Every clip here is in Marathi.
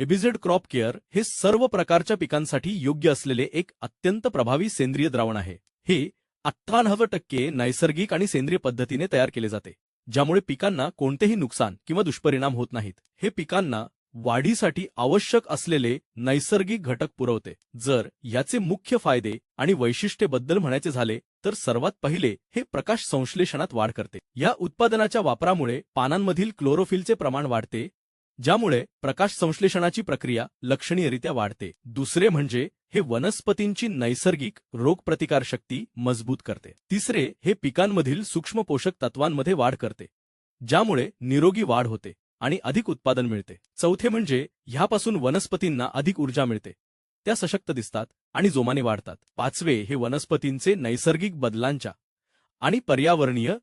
एबिझेड क्रॉप केअर हे सर्व प्रकारच्या पिकांसाठी योग्य असलेले एक अत्यंत प्रभावी सेंद्रिय द्रावण आहे. हे अठ्ठावन्न टक्के नैसर्गिक आणि सेंद्रिय पद्धतीने तयार केले जाते ज्यामुळे पिकांना कोणतेही नुकसान किंवा दुष्परिणाम होत नाहीत. हे पिकांना वाढीसाठी आवश्यक असलेले नैसर्गिक घटक पुरवते. जर याचे मुख्य फायदे आणि वैशिष्ट्येबद्दल म्हणायचे झाले तर सर्वात पहिले हे प्रकाश संश्लेषणात वाढ करते. या उत्पादनाच्या वापरामुळे पानांमधील क्लोरोफिलचे प्रमाण वाढते ज्यामुळे प्रकाश संश्लेषणाची प्रक्रिया लक्षणीयरित्या वाढते. दुसरे म्हणजे हे वनस्पतींची नैसर्गिक रोगप्रतिकारशक्ती मजबूत करते. तिसरे हे पिकांमधील सूक्ष्म पोषक तत्वांमध्ये वाढ करते ज्यामुळे निरोगी वाढ होते आणि अधिक उत्पादन मिळते. चौथे म्हणजे ह्यापासून वनस्पतींना अधिक ऊर्जा मिळते. त्या सशक्त दिसतात आणि जोमाने वाढतात. पाचवे हे वनस्पतींचे नैसर्गिक बदलांच्या आणि पर्यावरणीय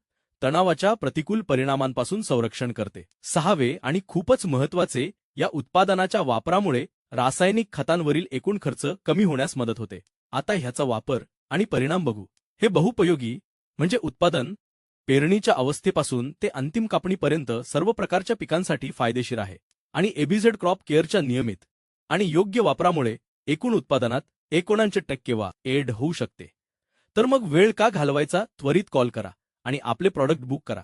तणावाच्या प्रतिकूल परिणामांपासून संरक्षण करते. सहावे आणि खूपच महत्त्वाचे या उत्पादनाच्या वापरामुळे रासायनिक खतांवरील एकूण खर्च कमी होण्यास मदत होते. आता ह्याचा वापर आणि परिणाम बघू. हे बहुपयोगी म्हणजे उत्पादन पेरणीच्या अवस्थेपासून ते अंतिम कापणीपर्यंत सर्व प्रकारच्या पिकांसाठी फायदेशीर आहे. आणि एबिझेड क्रॉप केअरच्या नियमित आणि योग्य वापरामुळे एकूण उत्पादनात एकोणऐंशी टक्के वा एड होऊ शकते. तर मग वेळ का घालवायचा? त्वरित कॉल करा. आणि आपले प्रॉडक्ट बुक करा.